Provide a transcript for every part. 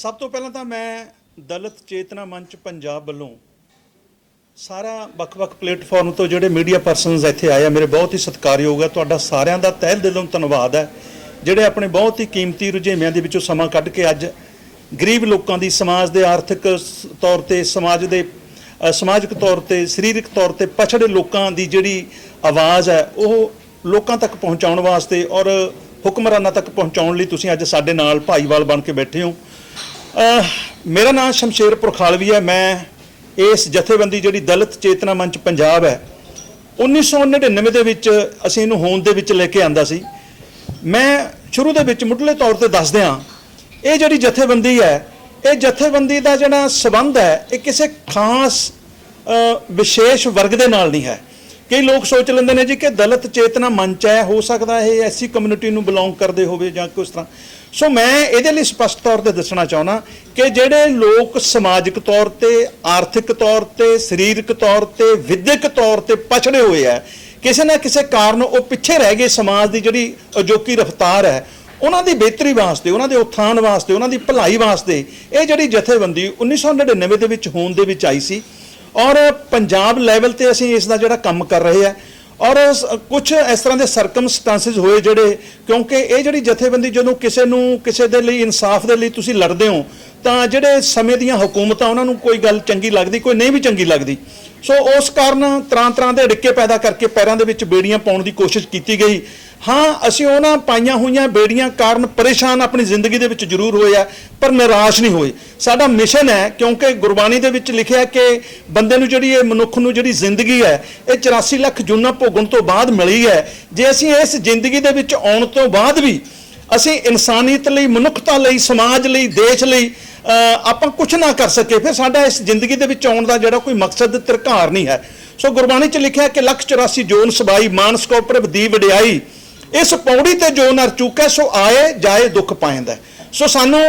ਸਭ ਤੋਂ ਪਹਿਲਾਂ ਤਾਂ ਮੈਂ ਦਲਿਤ ਚੇਤਨਾ ਮੰਚ ਪੰਜਾਬ ਵੱਲੋਂ ਸਾਰਾ ਵੱਖ-ਵੱਖ ਪਲੇਟਫਾਰਮ ਤੋਂ ਜਿਹੜੇ ਮੀਡੀਆ ਪਰਸਨਸ ਇੱਥੇ ਆਏ ਆ, ਮੇਰੇ ਬਹੁਤ ਹੀ ਸਤਿਕਾਰਯੋਗ ਹੈ ਤੁਹਾਡਾ ਸਾਰਿਆਂ ਦਾ ਤਹਿ ਦਿਲੋਂ ਧੰਨਵਾਦ ਹੈ ਜਿਹੜੇ ਆਪਣੇ ਬਹੁਤ ਹੀ ਕੀਮਤੀ ਰੁਝੇਵਿਆਂ ਦੇ ਵਿੱਚੋਂ ਸਮਾਂ ਕੱਢ ਕੇ ਅੱਜ ਗਰੀਬ ਲੋਕਾਂ ਦੀ ਸਮਾਜ ਦੇ ਆਰਥਿਕ ਸ- ਤੌਰ ਤੇ, ਸਮਾਜ ਦੇ ਸਮਾਜਿਕ ਤੌਰ ਤੇ, ਸਰੀਰਕ ਤੌਰ ਤੇ ਪਛੜੇ ਲੋਕਾਂ ਦੀ ਜਿਹੜੀ ਆਵਾਜ਼ ਹੈ ਉਹ ਲੋਕਾਂ ਤੱਕ ਪਹੁੰਚਾਉਣ ਵਾਸਤੇ ਔਰ ਹੁਕਮਰਾਨਾਂ ਤੱਕ ਪਹੁੰਚਾਉਣ ਲਈ ਤੁਸੀਂ ਅੱਜ ਸਾਡੇ ਨਾਲ ਭਾਈਵਾਲ ਬਣ ਕੇ ਬੈਠੇ ਹੋ। ਮੇਰਾ ਨਾਮ ਸ਼ਮਸ਼ੇਰ ਪੁਰਖਾਲਵੀ ਹੈ। ਮੈਂ ਇਸ ਜਥੇਬੰਦੀ ਜਿਹੜੀ ਦਲਿਤ ਚੇਤਨਾ ਮੰਚ ਪੰਜਾਬ ਹੈ 1999 ਦੇ ਵਿੱਚ ਅਸੀਂ ਇਹਨੂੰ ਹੋਂਦ ਦੇ ਵਿੱਚ ਲੈ ਕੇ ਆਂਦਾ ਸੀ। ਮੈਂ ਸ਼ੁਰੂ ਦੇ ਵਿੱਚ ਮੁੱਢਲੇ ਤੌਰ ਤੇ ਦੱਸ ਦਿਆਂ ਇਹ ਜਿਹੜੀ ਜਥੇਬੰਦੀ ਹੈ, ਇਹ ਜਥੇਬੰਦੀ ਦਾ ਜਿਹੜਾ ਸਬੰਧ ਹੈ, ਇਹ ਕਿਸੇ ਖਾਸ ਵਿਸ਼ੇਸ਼ ਵਰਗ ਦੇ ਨਾਲ ਨਹੀਂ ਹੈ। ਕਈ ਲੋਕ ਸੋਚ ਲੈਂਦੇ ਨੇ ਜੀ ਕਿ ਦਲਿਤ ਚੇਤਨਾ ਮੰਚ ਹੈ, ਹੋ ਸਕਦਾ ਇਹ ਐਸੀ ਕਮਿਊਨਿਟੀ ਨੂੰ ਬਿਲੋਂਗ ਕਰਦੇ ਹੋਵੇ ਜਾਂ ਕਿਸ ਤਰ੍ਹਾਂ। ਸੋ ਮੈਂ ਇਹਦੇ ਲਈ ਸਪਸ਼ਟ ਤੌਰ ਤੇ ਦੱਸਣਾ ਚਾਹੁੰਦਾ ਕਿ ਜਿਹੜੇ ਲੋਕ ਸਮਾਜਿਕ ਤੌਰ ਤੇ, ਆਰਥਿਕ ਤੌਰ ਤੇ, ਸਰੀਰਕ ਤੌਰ ਤੇ, ਵਿਦਿਅਕ ਤੌਰ ਤੇ ਪਛੜੇ ਹੋਏ ਆ, ਕਿਸੇ ਨਾ ਕਿਸੇ ਕਾਰਨ ਉਹ ਪਿੱਛੇ ਰਹਿ ਗਏ ਸਮਾਜ ਦੀ ਜਿਹੜੀ ਅਜੋਕੀ ਰਫ਼ਤਾਰ ਹੈ, ਉਹਨਾਂ ਦੀ ਬਿਹਤਰੀ ਵਾਸਤੇ, ਉਹਨਾਂ ਦੇ ਉਥਾਨ ਵਾਸਤੇ, ਉਹਨਾਂ ਦੀ ਭਲਾਈ ਵਾਸਤੇ ਇਹ ਜਿਹੜੀ ਜਥੇਬੰਦੀ 1999 ਦੇ ਵਿੱਚ ਹੋਣ ਦੇ ਵਿੱਚ ਆਈ ਸੀ ਔਰ ਪੰਜਾਬ ਲੈਵਲ ਤੇ ਅਸੀਂ ਇਸ ਦਾ ਜਿਹੜਾ ਕੰਮ ਕਰ ਰਹੇ ਆ ਔਰ ਕੁਝ ਇਸ ਤਰ੍ਹਾਂ ਦੇ ਸਰਕਮਸਟੈਂਸਸ ਹੋਏ ਜਿਹੜੇ, ਕਿਉਂਕਿ ਇਹ ਜਿਹੜੀ ਜਥੇਬੰਦੀ ਜਦੋਂ ਕਿਸੇ ਨੂੰ, ਕਿਸੇ ਦੇ ਲਈ, ਇਨਸਾਫ ਦੇ ਲਈ ਤੁਸੀਂ ਲੜਦੇ ਹੋ, ਤਾਂ ਜਿਹੜੇ ਸਮੇਂ ਦੀਆਂ ਹਕੂਮਤਾਂ, ਉਹਨਾਂ ਨੂੰ ਕੋਈ ਗੱਲ ਚੰਗੀ ਲੱਗਦੀ, ਕੋਈ ਨਹੀਂ ਵੀ ਚੰਗੀ ਲੱਗਦੀ। ਸੋ ਉਸ ਕਾਰਨ ਤਰ੍ਹਾਂ ਤਰ੍ਹਾਂ ਦੇ ਡਿੱਕੇ ਪੈਦਾ ਕਰਕੇ ਪੈਰਾਂ ਦੇ ਵਿੱਚ ਬੇੜੀਆਂ ਪਾਉਣ ਦੀ ਕੋਸ਼ਿਸ਼ ਕੀਤੀ ਗਈ। ਹਾਂ, ਅਸੀਂ ਉਹਨਾਂ ਪਾਈਆਂ ਹੋਈਆਂ ਬੇੜੀਆਂ ਕਾਰਨ ਪਰੇਸ਼ਾਨ ਆਪਣੀ ਜ਼ਿੰਦਗੀ ਦੇ ਵਿੱਚ ਜ਼ਰੂਰ ਹੋਏ ਆ, ਪਰ ਨਿਰਾਸ਼ ਨਹੀਂ ਹੋਏ। ਸਾਡਾ ਮਿਸ਼ਨ ਹੈ, ਕਿਉਂਕਿ ਗੁਰਬਾਣੀ ਦੇ ਵਿੱਚ ਲਿਖਿਆ ਕਿ ਬੰਦੇ ਨੂੰ ਜਿਹੜੀ ਇਹ ਮਨੁੱਖ ਨੂੰ ਜਿਹੜੀ ਜ਼ਿੰਦਗੀ ਹੈ, ਇਹ 84 ਲੱਖ ਜੁਨਾ ਭੋਗਣ ਤੋਂ ਬਾਅਦ ਮਿਲੀ ਹੈ। ਜੇ ਅਸੀਂ ਇਸ ਜ਼ਿੰਦਗੀ ਦੇ ਵਿੱਚ ਆਉਣ ਤੋਂ ਬਾਅਦ ਵੀ ਅਸੀਂ ਇਨਸਾਨੀਅਤ ਲਈ, ਮਨੁੱਖਤਾ ਲਈ, ਸਮਾਜ ਲਈ, ਦੇਸ਼ ਲਈ ਆਪਾਂ ਕੁਝ ਨਾ ਕਰ ਸਕੇ ਫਿਰ ਸਾਡਾ ਇਸ ਜ਼ਿੰਦਗੀ ਦੇ ਵਿੱਚ ਆਉਣ ਦਾ ਜਿਹੜਾ ਕੋਈ ਮਕਸਦ ਤਿਰਕਾਰ ਨਹੀਂ ਹੈ। ਸੋ ਗੁਰਬਾਣੀ 'ਚ ਲਿਖਿਆ ਕਿ ਲੱਖ 84 ਜੋਨ ਸਬਾਈ, ਮਾਨਸ ਕੋ ਦੀ ਵਡਿਆਈ ਇਸ ਪੌੜੀ ਤੇ ਜੋ ਨਰ ਚੁੱਕੈ ਸੋ ਆਏ ਜਾਏ ਦੁੱਖ ਪਾਇੰਦਾ ਸੋ ਸਾਨੂੰ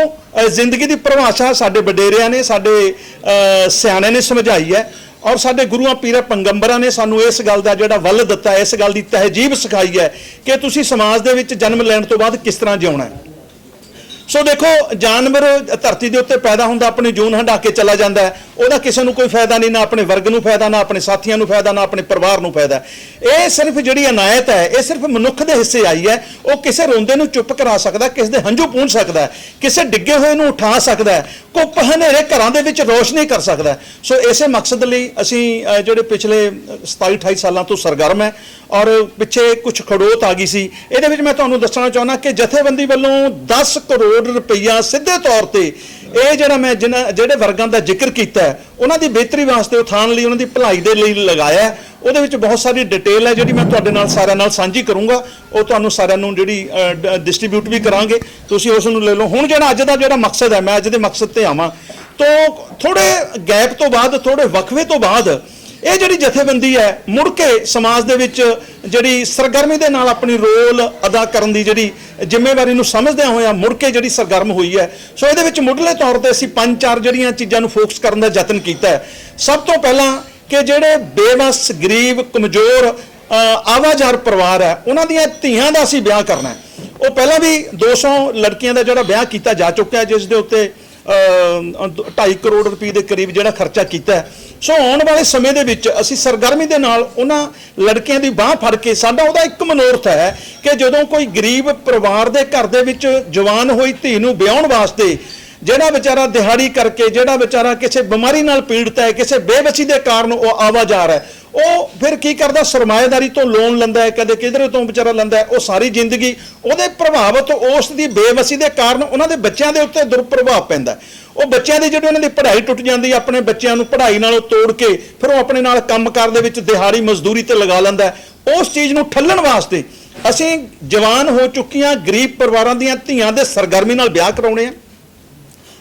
ਜ਼ਿੰਦਗੀ ਦੀ ਪਰਿਭਾਸ਼ਾ ਸਾਡੇ ਵਡੇਰਿਆਂ ਨੇ ਸਾਡੇ ਅਹ, ਸਿਆਣਿਆਂ ਨੇ ਸਮਝਾਈ ਹੈ। ਔਰ ਸਾਡੇ ਗੁਰੂਆਂ ਪੀਰਾਂ ਪੰਗੰਬਰਾਂ ਨੇ ਸਾਨੂੰ ਇਸ ਗੱਲ ਦਾ ਜਿਹੜਾ ਵੱਲ ਦਿੱਤਾ ਇਸ ਗੱਲ ਦੀ ਤਹਿਜੀਬ ਸਿਖਾਈ ਹੈ ਕਿ ਤੁਸੀਂ ਸਮਾਜ ਦੇ ਵਿੱਚ ਜਨਮ ਲੈਣ ਤੋਂ ਬਾਅਦ ਕਿਸ ਤਰ੍ਹਾਂ ਜਿਉਣਾ ਹੈ। ਸੋ ਦੇਖੋ, ਜਾਨਵਰ ਧਰਤੀ ਦੇ ਉੱਤੇ ਪੈਦਾ ਹੁੰਦਾ, ਆਪਣੀ ਜੂਨ ਹੰਡਾ ਕੇ ਚਲਾ ਜਾਂਦਾ ਹੈ। ਉਹਦਾ ਕਿਸੇ ਨੂੰ ਕੋਈ ਫਾਇਦਾ ਨਹੀਂ, ਨਾ ਆਪਣੇ ਵਰਗ ਨੂੰ ਫਾਇਦਾ, ਨਾ ਆਪਣੇ ਸਾਥੀਆਂ ਨੂੰ ਫਾਇਦਾ, ਨਾ ਆਪਣੇ ਪਰਿਵਾਰ ਨੂੰ ਫਾਇਦਾ। ਇਹ ਸਿਰਫ ਜਿਹੜੀ ਅਨਾਇਤ ਹੈ, ਇਹ ਸਿਰਫ ਮਨੁੱਖ ਦੇ ਹਿੱਸੇ ਆਈ ਹੈ। ਉਹ ਕਿਸੇ ਰੋਂਦੇ ਨੂੰ ਚੁੱਪ ਕਰਾ ਸਕਦਾ, ਕਿਸੇ ਦੇ ਹੰਝੂ ਪੂੰਝ ਸਕਦਾ ਕਿਸੇ ਡਿੱਗੇ ਹੋਏ ਨੂੰ ਉਠਾ ਸਕਦਾ ਕੁੱਪ ਹਨੇਰੇ ਘਰਾਂ ਦੇ ਵਿੱਚ ਰੋਸ਼ਨੀ ਕਰ ਸਕਦਾ ਸੋ ਇਸੇ ਮਕਸਦ ਲਈ ਅਸੀਂ ਜਿਹੜੇ ਪਿਛਲੇ 27 28 ਸਾਲਾਂ ਤੋਂ ਸਰਗਰਮ ਹੈ ਔਰ ਪਿੱਛੇ ਕੁਝ ਖੜੋਤ ਆ ਗਈ ਸੀ। ਇਹਦੇ ਵਿੱਚ ਮੈਂ ਤੁਹਾਨੂੰ ਦੱਸਣਾ ਚਾਹੁੰਦਾ ਕਿ ਜਥੇਬੰਦੀ ਵੱਲੋਂ 10 ਕਰੋੜ ਰੁਪਈਆ ਸਿੱਧੇ ਤੌਰ ਤੇ ਇਹ ਜਿਹੜਾ ਮੈਂ ਜਿਨ੍ਹਾਂ ਜਿਹੜੇ ਵਰਗਾਂ ਦਾ ਜ਼ਿਕਰ ਕੀਤਾ ਉਹਨਾਂ ਦੀ ਬਿਹਤਰੀ ਵਾਸਤੇ ਉਥਾਨ ਲਈ, ਉਹਨਾਂ ਦੀ ਭਲਾਈ ਦੇ ਲਈ ਲਗਾਇਆ ਉਹਦੇ ਵਿੱਚ ਬਹੁਤ ਸਾਰੀ ਡਿਟੇਲ ਹੈ, ਜਿਹੜੀ ਮੈਂ ਤੁਹਾਡੇ ਨਾਲ ਸਾਰਿਆਂ ਨਾਲ ਸਾਂਝੀ ਕਰੂੰਗਾ। ਉਹ ਤੁਹਾਨੂੰ ਸਾਰਿਆਂ ਨੂੰ ਜਿਹੜੀ ਡਿਸਟ੍ਰੀਬਿਊਟ ਵੀ ਕਰਾਂਗੇ। ਤੁਸੀਂ ਉਸ ਨੂੰ ਲੈ ਲਓ। ਹੁਣ ਜਿਹੜਾ ਅੱਜ ਦਾ ਜਿਹੜਾ ਮਕਸਦ ਹੈ, ਮੈਂ ਅੱਜ ਦੇ ਮਕਸਦ ਤੇ ਆਵਾਂ। ਤੋਂ ਥੋੜੇ ਗੈਪ ਤੋਂ ਬਾਅਦ ਥੋੜੇ ਵਕਫੇ ਤੋਂ ਬਾਅਦ ਇਹ ਜਿਹੜੀ ਜਥੇਬੰਦੀ ਹੈ, ਮੁੜ ਕੇ ਸਮਾਜ ਦੇ ਵਿੱਚ ਜਿਹੜੀ ਸਰਗਰਮੀ ਦੇ ਨਾਲ ਆਪਣੀ ਰੋਲ ਅਦਾ ਕਰਨ ਦੀ ਜਿਹੜੀ ਜ਼ਿੰਮੇਵਾਰੀ ਨੂੰ ਸਮਝਦਿਆਂ ਹੋਇਆਂ ਮੁੜ ਕੇ ਜਿਹੜੀ ਸਰਗਰਮ ਹੋਈ ਹੈ। ਸੋ ਇਹਦੇ ਵਿੱਚ ਮੁੱਢਲੇ ਤੌਰ ਤੇ ਅਸੀਂ ਪੰਜ ਚਾਰ ਜਿਹੜੀਆਂ ਚੀਜ਼ਾਂ ਨੂੰ ਫੋਕਸ ਕਰਨ ਦਾ ਯਤਨ ਕੀਤਾ ਹੈ। ਸਭ ਤੋਂ ਪਹਿਲਾਂ ਕਿ ਜਿਹੜੇ ਬੇਵਸ, ਗਰੀਬ, ਕਮਜ਼ੋਰ ਆਵਾਜ਼ਾਰ ਪਰਿਵਾਰ ਹੈ, ਉਹਨਾਂ ਦੀਆਂ ਧੀਆਂ ਦਾ ਅਸੀਂ ਵਿਆਹ ਕਰਨਾ ਹੈ। ਉਹ ਪਹਿਲਾਂ ਵੀ 200 ਲੜਕੀਆਂ ਦਾ ਜਿਹੜਾ ਵਿਆਹ ਕੀਤਾ ਜਾ ਚੁੱਕਿਆ ਜਿਸ ਦੇ ਉੱਤੇ 2.5 ਕਰੋੜ ਰੁਪਏ ਦੇ ਕਰੀਬ ਜਿਹੜਾ ਖਰਚਾ ਕੀਤਾ ਸੋ ਆਉਣ ਵਾਲੇ ਸਮੇਂ ਦੇ ਵਿੱਚ ਅਸੀਂ ਸਰਗਰਮੀ ਦੇ ਨਾਲ ਉਹਨਾਂ ਲੜਕੀਆਂ ਦੀ ਬਾਹ ਫੜ ਕੇ ਸਾਡਾ ਉਹਦਾ ਇੱਕ ਮਨੋਰਥ ਹੈ ਕਿ ਜਦੋਂ ਕੋਈ ਗਰੀਬ ਪਰਿਵਾਰ ਦੇ ਘਰ ਦੇ ਵਿੱਚ ਜਵਾਨ ਹੋਈ ਧੀ ਨੂੰ ਵਿਆਹਣ ਵਾਸਤੇ ਜਿਹੜਾ ਵਿਚਾਰਾ ਦਿਹਾੜੀ ਕਰਕੇ, ਜਿਹੜਾ ਵਿਚਾਰਾ ਕਿਸੇ ਬਿਮਾਰੀ ਨਾਲ ਪੀੜਤ ਹੈ, ਕਿਸੇ ਬੇਬਸੀ ਦੇ ਕਾਰਨ ਉਹ ਆਵਾਜ਼ਾਰ ਹੈ। ਉਹ ਫਿਰ ਕੀ ਕਰਦਾ? ਸਰਮਾਏਦਾਰੀ ਤੋਂ ਲੋਨ ਲੈਂਦਾ ਹੈ, ਕਦੇ ਕਿਧਰੇ ਤੋਂ ਵਿਚਾਰਾ ਲੈਂਦਾ ਉਹ ਸਾਰੀ ਜ਼ਿੰਦਗੀ ਉਹਦੇ ਪ੍ਰਭਾਵਿਤ ਉਸ ਦੀ ਬੇਵਸੀ ਦੇ ਕਾਰਨ ਉਹਨਾਂ ਦੇ ਬੱਚਿਆਂ ਦੇ ਉੱਤੇ ਦੁਰਪ੍ਰਭਾਵ ਪੈਂਦਾ ਉਹ ਬੱਚਿਆਂ ਦੀ ਜਿਹੜੀ ਉਹਨਾਂ ਦੀ ਪੜ੍ਹਾਈ ਟੁੱਟ ਜਾਂਦੀ ਹੈ, ਆਪਣੇ ਬੱਚਿਆਂ ਨੂੰ ਪੜ੍ਹਾਈ ਨਾਲੋਂ ਤੋੜ ਕੇ ਫਿਰ ਉਹ ਆਪਣੇ ਨਾਲ ਕੰਮਕਾਰ ਦੇ ਵਿੱਚ ਦਿਹਾੜੀ ਮਜ਼ਦੂਰੀ ਤੇ ਲਗਾ ਲੈਂਦਾ ਉਸ ਚੀਜ਼ ਨੂੰ ਠੱਲਣ ਵਾਸਤੇ ਅਸੀਂ ਜਵਾਨ ਹੋ ਚੁੱਕੀਆਂ, ਗਰੀਬ ਪਰਿਵਾਰਾਂ ਦੀਆਂ ਧੀਆਂ ਦੇ ਸਰਗਰਮੀ ਨਾਲ ਵਿਆਹ ਕਰਾਉਣੇ ਆ।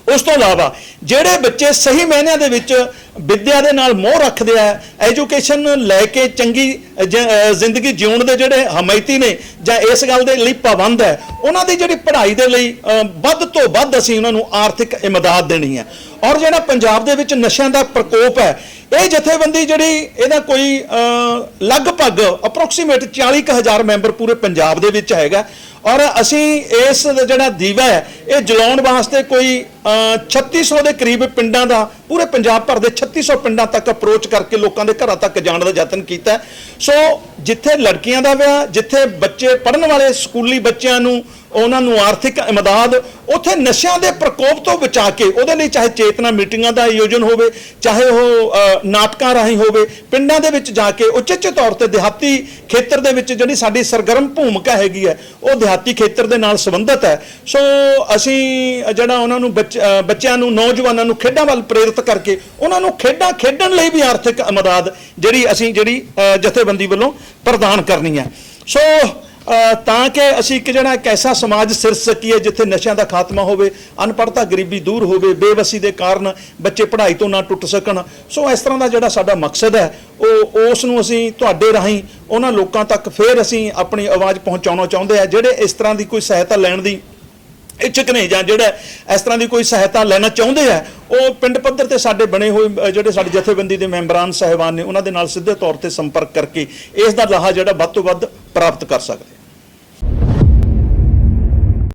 ਉਸ ਤੋਂ ਇਲਾਵਾ ਜਿਹੜੇ ਬੱਚੇ ਸਹੀ ਮਾਇਨਿਆਂ ਦੇ ਵਿੱਚ ਵਿੱਦਿਆ ਦੇ ਨਾਲ ਮੋਹ ਰੱਖਦੇ ਆ ਐਜੂਕੇਸ਼ਨ ਲੈ ਕੇ ਚੰਗੀ ਜ਼ਿੰਦਗੀ ਜਿਉਣ ਦੇ ਜਿਹੜੇ ਹਮਾਇਤੀ ਨੇ ਜਾਂ ਇਸ ਗੱਲ ਦੇ ਲਈ ਪਾਬੰਦ ਹੈ ਉਹਨਾਂ ਦੀ ਜਿਹੜੀ ਪੜ੍ਹਾਈ ਦੇ ਲਈ ਵੱਧ ਤੋਂ ਵੱਧ ਅਸੀਂ ਉਹਨਾਂ ਨੂੰ ਆਰਥਿਕ ਇਮਦਾਦ ਦੇਣੀ ਹੈ। ਔਰ ਜਿਹੜਾ ਪੰਜਾਬ ਦੇ ਵਿੱਚ ਨਸ਼ਿਆਂ ਦਾ ਪ੍ਰਕੋਪ ਹੈ ਇਹ ਜਥੇਬੰਦੀ ਜਿਹੜੀ ਇਹਦਾ ਕੋਈ ਲਗਭਗ ਅਪਰੋਕਸੀਮੇਟ 40000 ਮੈਂਬਰ ਪੂਰੇ ਪੰਜਾਬ ਦੇ ਵਿੱਚ ਹੈਗਾ। ਔਰ ਅਸੀਂ ਇਸ ਜਿਹੜਾ ਦੀਵਾ ਹੈ ਇਹ ਜਲਾਉਣ ਵਾਸਤੇ ਕੋਈ ਅਹ, 3600 ਦੇ ਕਰੀਬ ਪਿੰਡਾਂ ਦਾ ਪੂਰੇ ਪੰਜਾਬ ਭਰ ਦੇ 3600 ਪਿੰਡਾਂ ਤੱਕ ਅਪਰੋਚ ਕਰਕੇ ਲੋਕਾਂ ਦੇ ਘਰਾਂ ਤੱਕ ਜਾਣ ਦਾ ਯਤਨ ਕੀਤਾ ਸੋ ਜਿੱਥੇ ਲੜਕੀਆਂ ਦਾ ਵਿਆਹ, ਜਿੱਥੇ ਬੱਚੇ ਪੜਨ ਵਾਲੇ ਸਕੂਲੀ ਬੱਚਿਆਂ ਨੂੰ ਉਹਨਾਂ ਨੂੰ ਆਰਥਿਕ ਇਮਦਾਦ ਉਥੇ ਨਸ਼ਿਆਂ ਦੇ ਪ੍ਰਕੋਪ ਤੋਂ ਬਚਾ ਕੇ, ਉਹਦੇ ਲਈ ਚਾਹੇ ਚੇਤਨਾ ਮੀਟਿੰਗਾਂ ਦਾ ਆਯੋਜਨ ਹੋਵੇ, ਚਾਹੇ ਉਹ ਨਾਟਕਾਂ ਰਾਹੀਂ ਹੋਵੇ, ਪਿੰਡਾਂ ਦੇ ਵਿੱਚ ਜਾ ਕੇ ਉਚੇਚੇ ਤੌਰ ਤੇ ਦਿਹਾਤੀ ਖੇਤਰ ਦੇ ਵਿੱਚ ਜਿਹੜੀ ਸਾਡੀ ਸਰਗਰਮ ਭੂਮਿਕਾ ਹੈਗੀ ਹੈ, ਉਹ ਦਿਹਾਤੀ ਖੇਤਰ ਦੇ ਨਾਲ ਸੰਬੰਧਿਤ ਹੈ। ਸੋ ਅਸੀਂ ਜਿਹੜਾ ਉਹਨਾਂ ਨੂੰ ਬੱਚ- ਬੱਚਿਆਂ ਨੂੰ, ਨੌਜਵਾਨਾਂ ਨੂੰ ਖੇਡਾਂ ਵੱਲ ਪ੍ਰੇਰਿਤ ਕਰਕੇ, ਉਹਨਾਂ ਨੂੰ ਖੇਡਾਂ ਖੇਡਣ ਲਈ ਵੀ ਆਰਥਿਕ ਇਮਦਾਦ ਜਿਹੜੀ ਅਸੀਂ ਜਿਹੜੀ ਜਥੇਬੰਦੀ ਵੱਲੋਂ ਪ੍ਰਦਾਨ ਕਰਨੀ ਹੈ। ਸੋ ਤਾਂ ਕਿ ਅਸੀਂ ਇੱਕ ਜਿਹੜਾ ਇੱਕ ਐਸਾ ਸਮਾਜ ਸਿਰ ਸਕੀਏ ਜਿੱਥੇ ਨਸ਼ਿਆਂ ਦਾ ਖਾਤਮਾ ਹੋਵੇ, ਅਨਪੜ੍ਹਤਾ ਗਰੀਬੀ ਦੂਰ ਹੋਵੇ, ਬੇਵਸੀ ਦੇ ਕਾਰਨ ਬੱਚੇ ਪੜ੍ਹਾਈ ਤੋਂ ਨਾ ਟੁੱਟ ਸਕਣ। ਸੋ ਇਸ ਤਰ੍ਹਾਂ ਦਾ ਜਿਹੜਾ ਸਾਡਾ ਮਕਸਦ ਹੈ, ਉਹ ਉਸ ਨੂੰ ਅਸੀਂ ਤੁਹਾਡੇ ਰਾਹੀਂ, ਉਹਨਾਂ ਲੋਕਾਂ ਤੱਕ ਫੇਰ ਅਸੀਂ ਆਪਣੀ ਆਵਾਜ਼ ਪਹੁੰਚਾਉਣਾ ਚਾਹੁੰਦੇ ਆ ਜਿਹੜੇ ਇਸ ਤਰ੍ਹਾਂ ਦੀ ਕੋਈ ਸਹਾਇਤਾ ਲੈਣ ਦੀ ਇੱਛਕ ਨੇ ਜਾਂ ਜਿਹੜਾ ਇਸ ਤਰ੍ਹਾਂ ਦੀ ਕੋਈ ਸਹਾਇਤਾ ਲੈਣਾ ਚਾਹੁੰਦੇ ਆ, ਉਹ ਪਿੰਡ ਪੱਧਰ ਤੇ ਸਾਡੇ ਬਣੇ ਹੋਏ ਜਿਹੜੇ ਸਾਡੇ ਜਥੇਬੰਦੀ ਦੇ ਮੈਂਬਰਾਂ ਸਾਹਿਬਾਨ ਨੇ, ਉਹਨਾਂ ਦੇ ਨਾਲ ਸਿੱਧੇ ਤੌਰ ਤੇ ਸੰਪਰਕ ਕਰਕੇ ਇਸ ਦਾ ਲਾਹਾ ਜਿਹੜਾ ਵੱਧ ਤੋਂ ਵੱਧ ਪ੍ਰਾਪਤ ਕਰ ਸਕਦੇ